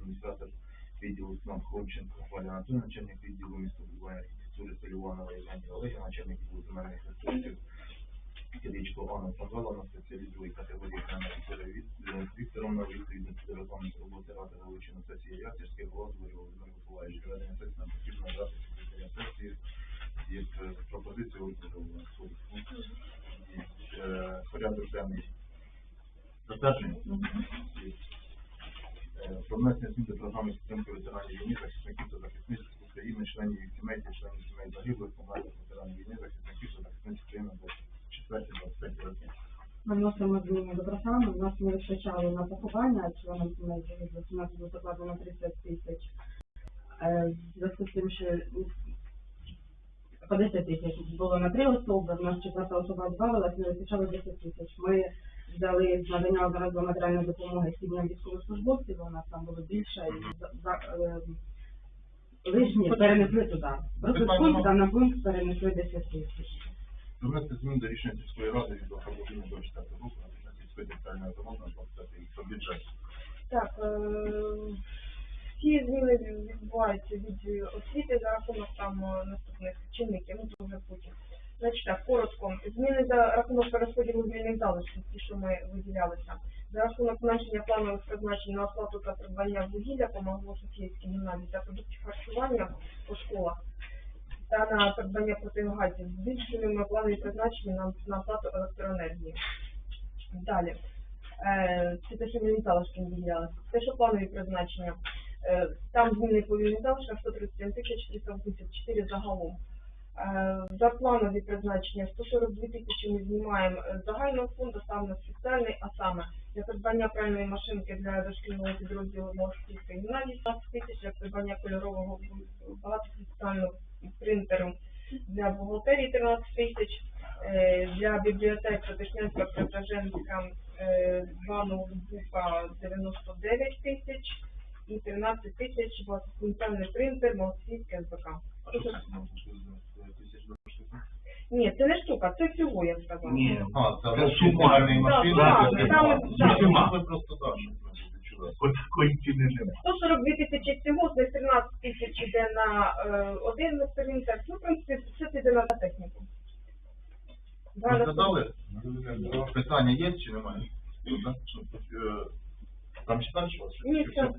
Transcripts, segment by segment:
адміністратор відділу СНАП Ходченко Валя Анатолій, начальник відділу містобудування архітектури Соліванова Євгенія Олегівна, начальник відділу земельних ресурсів Киричко Анна Павловна, спеціалізує категорії Грана Вікторія Вік- Вікторовна, відповідності до регламенту роботи Ради Галичини сесії голова Зворів Володимир Миколаївич. Проведення сесії нам потрібно брати секретаря сесії є е, пропозиція суду. Е, порядок денний затверджений. Е, Про внесення змін до програми підтримки ветеранів війни, захисників та захисниць України, членів їх сімей та членів сімей загиблих, померлих ветеранів війни, захисників та захисниць України до 4-25 років. Ми вносимо зміни до програми, в нас на поховання членам сімей загиблих, у нас було закладено 30 тисяч. Е, зв'язку з тим, що по 10 тисяч було на три особи, в нас четверта особа збавилась, не вистачало 10 тисяч. Взяли з надання одноразової матеріальної допомоги сім'ям військовослужбовців, у нас там було більше, і за- за- е, лишні перенесли туди. Просто з пункту на пункт перенесли 10 тисяч. Про внесення змін до рішення сільської ради від оформлення до 4 року на сільської територіальної громади на 25 рік. Про бюджет. Так, е, всі зміни відбуваються від освіти за рахунок там е, наступних чинників, ну це вже потім. Значить так, коротко, зміни за рахунок перерозподілу вільних залишків, ті, що ми виділялися. За рахунок зменшення планових призначень на оплату та придбання вугілля по Магло-Софіївській гімназії та продуктів харчування по школах та на придбання протигазів. Збільшуємо планові призначення на, оплату електроенергії. Далі. Е, Це те, що вільні залишки не виділяли. Те, що планові призначення. Е, Там зміни по вільних залишках 137 тисяч 384 загалом. Е, За планові призначення 142 тисячі ми знімаємо е, з загального фонду, саме спеціальний, а саме для придбання пральної машинки для дошкільного підрозділу Новосільської гімназії 20 тисяч, для придбання кольорового багатофункціонального принтеру для бухгалтерії 13 тисяч, е, для бібліотек Протишнянська, Преображенська, е, два ноутбука 99 тисяч і 13 тисяч багатофункціональний принтер Новосільське СБК. А що це нам тисяч до штуки? Ні, це не штука, це всього, я сказала. Ні, А, це Це наші сума. стиральні Да, машини. да, це саме, сума. да. Сума. Це просто так, щоб ми чули. от такої ціни немає. 142 тисячі всього, з них 13 тисяч йде на е, один принтер. Ну, в принципі, все це йде на техніку. На Розглядали? Питання є чи немає? Ну, так, що, е, Там у вас? Ні, все? все.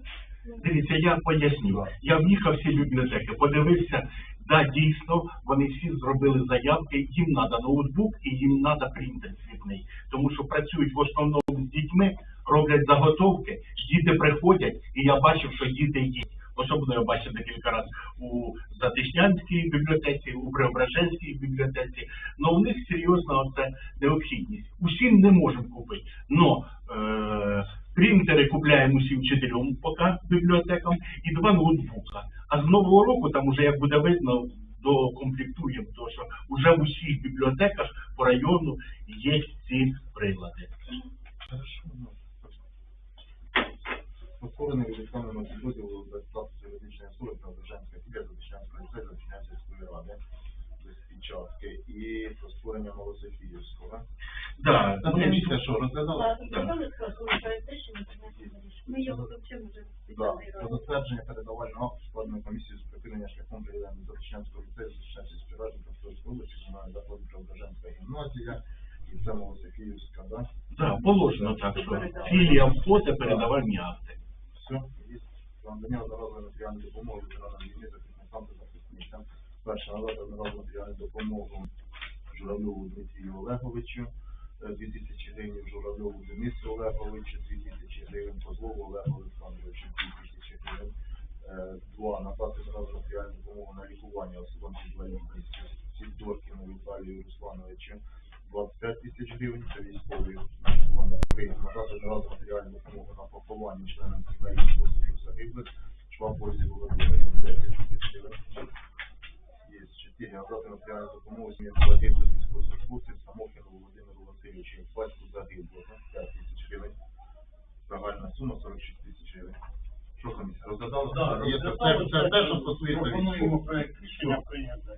Дивіться, я поясню. Я в'їхав всі бібліотеки, подивився, да, дійсно, вони всі зробили заявки, їм треба ноутбук і їм треба принтер світний, Тому що працюють в основному з дітьми, роблять заготовки, діти приходять, і я бачив, що діти є. Особливо я бачив декілька разів у Затишнянській бібліотеці, у Преображенській бібліотеці. Ну у них серйозна оце необхідність. Усім не можемо купити. Но е, принтери купляємо усім чотирьом поки бібліотекам і два ноутбука. А з нового року там уже як буде видно, докомплектуємо, тому що вже в усіх бібліотеках по району є ці прилади. Хорошо, ну, Повторений від екзамену підрозділу без статусу юридичної особи та Держанської філія Задичанської ліцею Задичанської сільської ради Свічавки і про створення Новософіївського. Да, Та ми- комісія що, розглядала? Так, розглядали, сказали, проект рішення прийняти на рішення. Ми його вивчимо вже Да. спеціальний Про раз. затвердження передавального складної комісії з припинення шляхом передання Задичанського ліцею Задичанської сільської ради Кавказської області, комунальний заклад Преображенська гімназія і це Новософіївська, да? Да, положено так, що філія входить передавальні акти. Все, є надання одноразової матеріальної допомоги ветеранам війни, захисникам та захисницям. Перше, надати одноразову матеріальну допомогу Журавльову Дмитрію Олеговичу, е, 2000 гривень Журавльову Денису Олеговичу, 2000 гривень Козлову Олегу Олександровичу, 2000 гривень. Е, Два, надати одноразову матеріальну допомогу на лікування особам з інвалідністю Сідоркіну Віталію Руслановичу, 25 тисяч гривень, це військові на лікування. Надати одноразову матеріальну допомогу на поховання членам сімей способів загиблих, Швабозі Володимиру, 10 тисяч гривень. Є чотири, надати матеріальну допомогу сім'ї загиблих військовослужбовців Самохіну Володимиру Васильовичу, батьку загиблого, 5 тисяч гривень. Загальна сума 46 тисяч гривень. Що комісія. Є, це, це, це те, що стосується військових. проект рішення прийняти.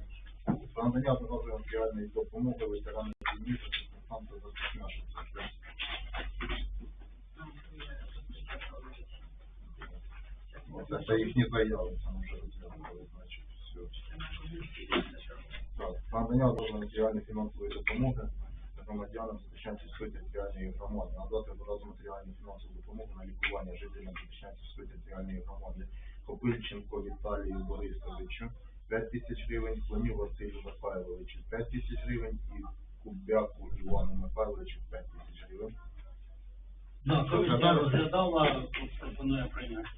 Про надання одноразової матеріальної допомоги ветеранам війни та захисникам та захисникам. Оце це їхні заяви, ми вже розглянули, значить, все. Так, надання одного матеріальної фінансової допомоги громадянам Запічанської територіальної громади, надати одразу матеріальну фінансову допомогу на лікування жителям Запічанської територіальної громади Копильченко Віталію Борисовичу 5 тисяч гривень, Слонів Василю Михайловичу 5 тисяч гривень і Кубяку Івану Михайловичу 5 тисяч гривень. Да, комісія розглядала, пропонує прийняти.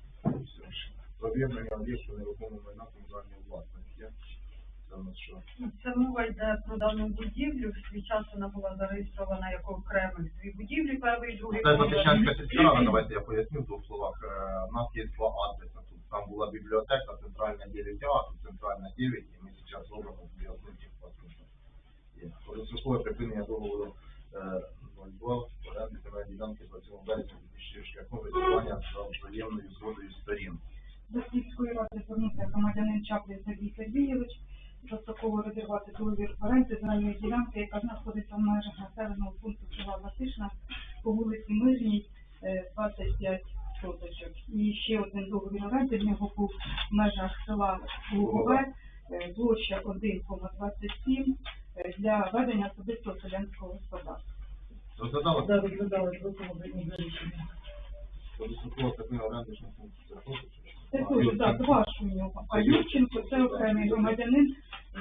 Об'єднання об'єкту нерухомого майна комунальної власності. Це що? Це мова йде про дану будівлю. В свій час вона була зареєстрована як окремих дві будівлі, перший і другий. Це поверх. Сільська рада, давайте я поясню в двох словах. Е, У нас є два адреси. Тут там була бібліотека, центральна 9А, тут центральна 9, і ми зараз робимо. Є. Позасухове припинення договору е, 02 оренди земельної ділянки 27 березня 2000 шляхом врегулювання за взаємною згодою сторін. До сільської ради звернувся громадянин Чаплін Сергій Сергійович, достроково розірвати договір оренди земельної ділянки, яка знаходиться в межах населеного пункту села Латишна по вулиці Мирній, е, 25 соточок. І ще один договір оренди в нього був в межах села Лугове, е, площа 1,27 е, для ведення особистого селянського господарства. Розглядали? Да, розглядали, просимо прийняти рішення. Припинення оренди Це теж, так, два ж нього. А Юрченко це окремий громадянин,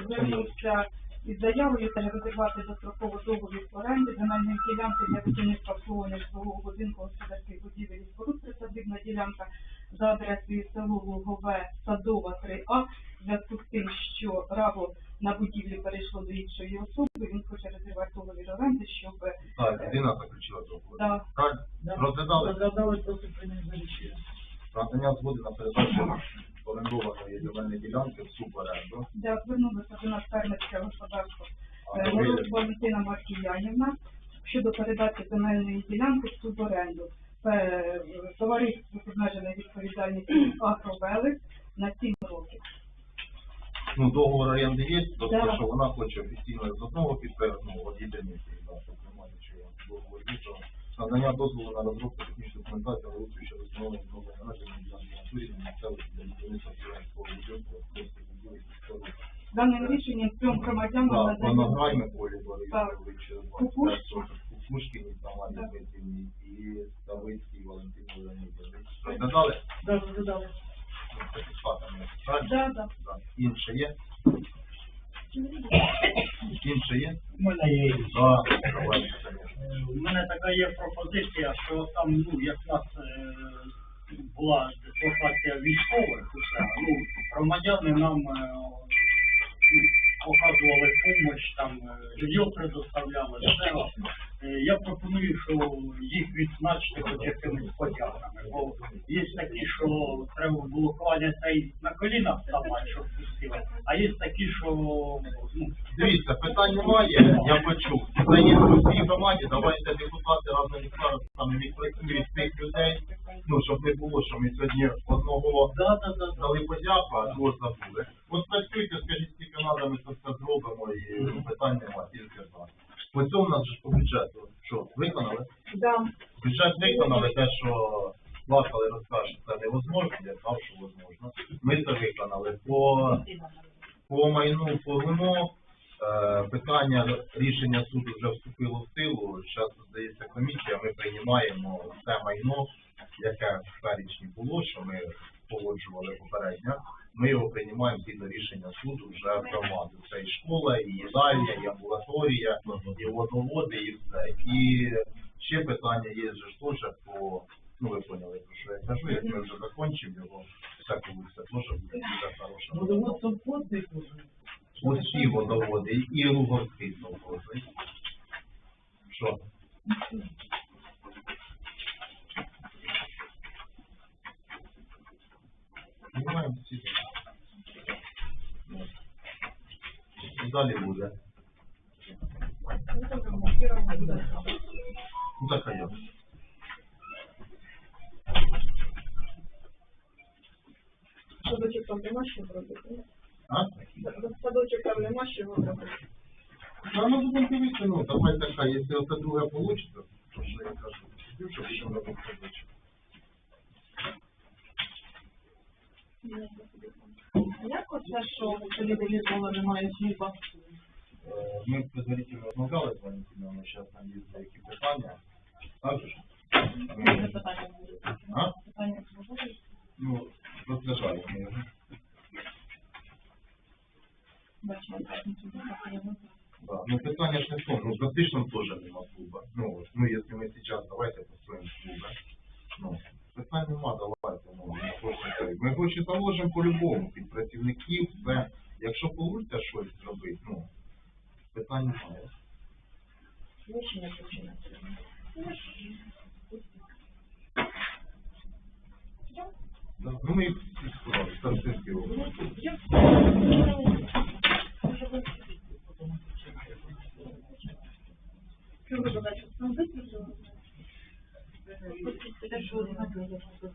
звернувся із заявою та розірвати достроково договір оренди земельної ділянки для будівництва обслуговування житлового будинку господарських будівель і споруд присадибна ділянка за адресою село Лугове, Садова 3А, в зв'язку з тим, що право на будівлі перейшло до іншої особи, він хоче розірвати договір оренди, щоб Так, людина заключила да, Правильно? Розглядали? Розглядали, рішення. Надання згоди на передачу орендованої земельної ділянки в суборенду. де звернулося до нас фермерське господарство Е, Мороз Валентина Маркіянівна щодо передачі земельної ділянки в суборенду. Пе- Товариство з обмеженою відповідальністю Агровелик на 7 років. Ну, договор оренди є, тобто, Да. що вона хоче офіційно з одного підписати, ну, да, немає нічого. Договор є, то надання дозволу на розробку технічної документації, лучше ще встановлення нової наради на ділянці на місцевості для будівництва сільського будинку, Даним рішенням трьом громадянам Да, надаємо Панаграй Миколі Борисовичу, Кукушкін. Кукушкіні Тамарі Дмитрівні і Ставицькій Валентині Леонідовні. Розглядали? Да. Ну, це підписано. Да, да. Так. Інше є? Інше є? У мене є. Так. Е, У мене така є пропозиція, що там, ну, як нас е, була дислокація військових, усе, ну, громадяни нам е, ну, оказували допомогу, там е, жилье предоставляли, все. Е, Я пропоную, що їх відзначити хоч якимись подяками. Бо є такі, що треба було кланятися і на колінах ставати, щоб пустили. А є такі, що ну, Дивіться, питань немає, я почув. Це є у цій громаді, давайте депутати разом із старостами відпрацюють тих людей, ну, щоб не було, що ми сьогодні одного да, да, да, да. дали подяку, а другого забули. От працюйте, скажіть, скільки треба, ми це все зробимо, і питань немає, тільки за. По цьому у нас же ж по бюджету, що, виконали? Да. Бюджет виконали те, що плакали, розкажуть, це невозможно, я знав, що можливо. Ми це виконали. По, по майну, по ГМО, е, питання рішення суду вже вступило в силу. Зараз здається комісія, ми приймаємо все майно, яке в перечні було, що ми погоджували попередньо. Ми його приймаємо згідно рішення суду вже громаду. Це і школа, і їдальня, і амбулаторія, і водоводи, і все. І ще питання є же ж теж по, ну ви поняли, про що я кажу, як ми вже закінчимо його, все вулиця теж буде дуже хороша. Усі водоводи, і Луговський совхози. Що? Далі буде. Ну так а як? Садочок там нема що робити. А? Садочок там нема що робити. Ну, ми будемо дивитися, ну, давайте хай, якщо це друге вийде, то що я кажу, що будемо робити робоче. Як оце, що в селі Денисова немає хліба? Е, Ми предварительно розмовляли з Валентином, зараз нам є деякі питання. Так же ж? Це Ми- питання буде. А? Питання буде? Ну, розглядаємо ми Да. Ну, питання ж не в тому, ну, в Гатичном теж нема клуба. Ну, ну, якщо ми зараз давайте построїмо клуби. Ну, питань нема, давайте, ну. Ми гроші заложимо по-любому, під працівників, все. Якщо вийде щось зробити, ну, питань немає. Рішення починати. Да. Ну, ми їх всі сказали, старостинський округ.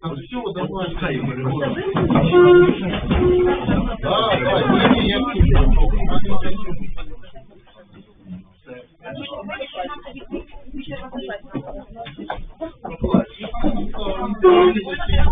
Так, все, давай. Пускай. Да, да, ні, ні, я Тільки